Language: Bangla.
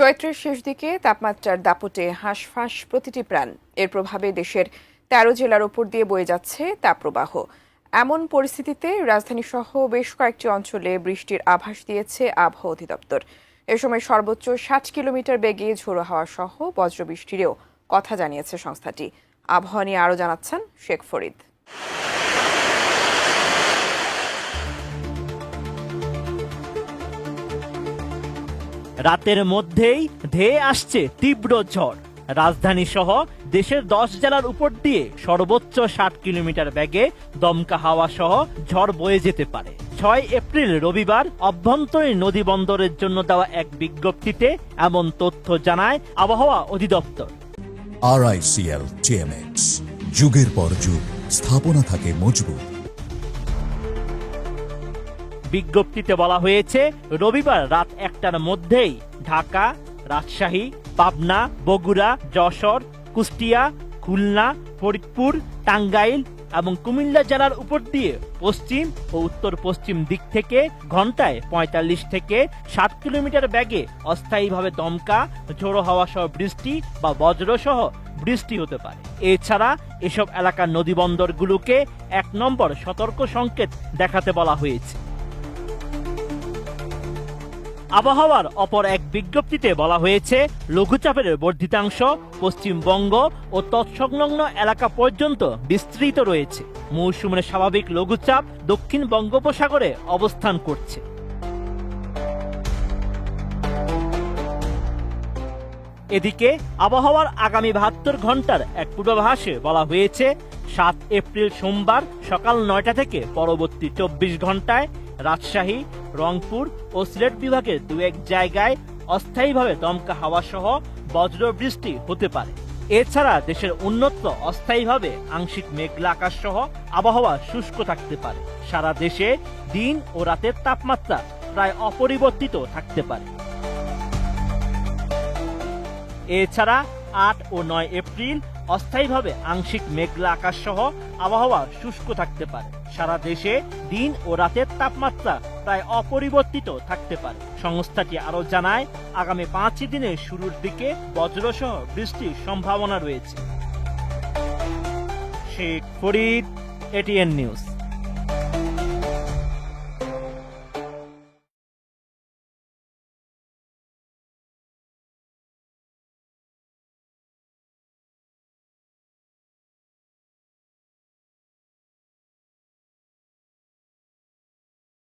চৈত্রের শেষ দিকে তাপমাত্রার দাপটে হাঁসফাঁস প্রতিটি প্রাণ। এর প্রভাবে দেশের তেরো জেলার ওপর দিয়ে বয়ে যাচ্ছে তাপপ্রবাহ। এমন পরিস্থিতিতে রাজধানী সহ বেশ কয়েকটি অঞ্চলে বৃষ্টির আভাস দিয়েছে আবহাওয়া অধিদপ্তর। এ সময় সর্বোচ্চ ষাট কিলোমিটার বেগে ঝোড়ো হাওয়া সহ বজ্রবৃষ্টিরও কথা জানিয়েছে সংস্থাটি। আবহাওয়া নিয়ে আরও জানাচ্ছেন শেখ ফরিদ। রাতের মধ্যেই ধেয়ে আসছে তীব্র ঝড়। রাজধানী সহ দেশের দশ জেলার উপর দিয়ে সর্বোচ্চ ষাট কিলোমিটার ব্যাগে দমকা হাওয়া সহ ঝড় বয়ে যেতে পারে। ছয় এপ্রিল রবিবার অভ্যন্তরীণ নদী বন্দরের জন্য দেওয়া এক বিজ্ঞপ্তিতে এমন তথ্য জানায় আবহাওয়া অধিদপ্তর। আরআইসিএল টিএমএক্স যুগের পর যুগ, স্থাপনা থাকে মজবুত। বিজ্ঞপ্তিতে বলা হয়েছে, রবিবার রাত একটার মধ্যেই ঢাকা, রাজশাহী, পাবনা, বগুড়া, যশোর, কুষ্টিয়া, খুলনা, ফরিদপুর, টাঙ্গাইল এবং কুমিল্লা জেলার উপর দিয়ে পশ্চিম ও উত্তর পশ্চিম দিক থেকে ঘন্টায় পঁয়তাল্লিশ থেকে ষাট কিলোমিটার ব্যাগে অস্থায়ীভাবে দমকা, ঝোড়ো হাওয়া সহ বৃষ্টি বা বজ্র সহ বৃষ্টি হতে পারে। এছাড়া এসব এলাকার নদীবন্দরগুলোকে এক নম্বর সতর্ক সংকেত দেখাতে বলা হয়েছে। আবহাওয়ার অপর এক বিজ্ঞপ্তিতে বলা হয়েছে, লঘুচাপের বর্ধিতাংশ পশ্চিমবঙ্গ ও তৎসংলগ্ন এলাকা পর্যন্ত বিস্তৃত রয়েছে। মৌসুমের স্বাভাবিক লঘুচাপ দক্ষিণ বঙ্গোপসাগরে অবস্থান করছে। এদিকে, আবহাওয়ার আগামী বাহাত্তর ঘণ্টার এক পূর্বাভাসে বলা হয়েছে, সাত এপ্রিল সোমবার সকাল নয়টা থেকে পরবর্তী চব্বিশ ঘন্টায় রাজশাহী রংপুর ও সিলেট বিভাগের দু এক জায়গায় অস্থায়ীভাবে দমকা হাওয়া সহ বজ্র বৃষ্টি হতে পারে। এছাড়া দেশের অন্যত্র অস্থায়ীভাবে আংশিক মেঘলা আকাশ সহ আবহাওয়া শুষ্ক থাকতে পারে। সারা দেশে দিন ও রাতের তাপমাত্রা প্রায় অপরিবর্তিত থাকতে পারে। এছাড়া আট ও নয় এপ্রিল অস্থায়ীভাবে আংশিক মেঘলা আকাশ সহ আবহাওয়া শুষ্ক থাকতে পারে। সারা দেশে দিন ও রাতের তাপমাত্রা প্রায় অপরিবর্তিত থাকতে পারে। সংস্থাটি আরও জানায়, আগামী পাঁচ দিনের শুরুর দিকে বজ্রসহ বৃষ্টির সম্ভাবনা রয়েছে। Sheikh Farid ATN news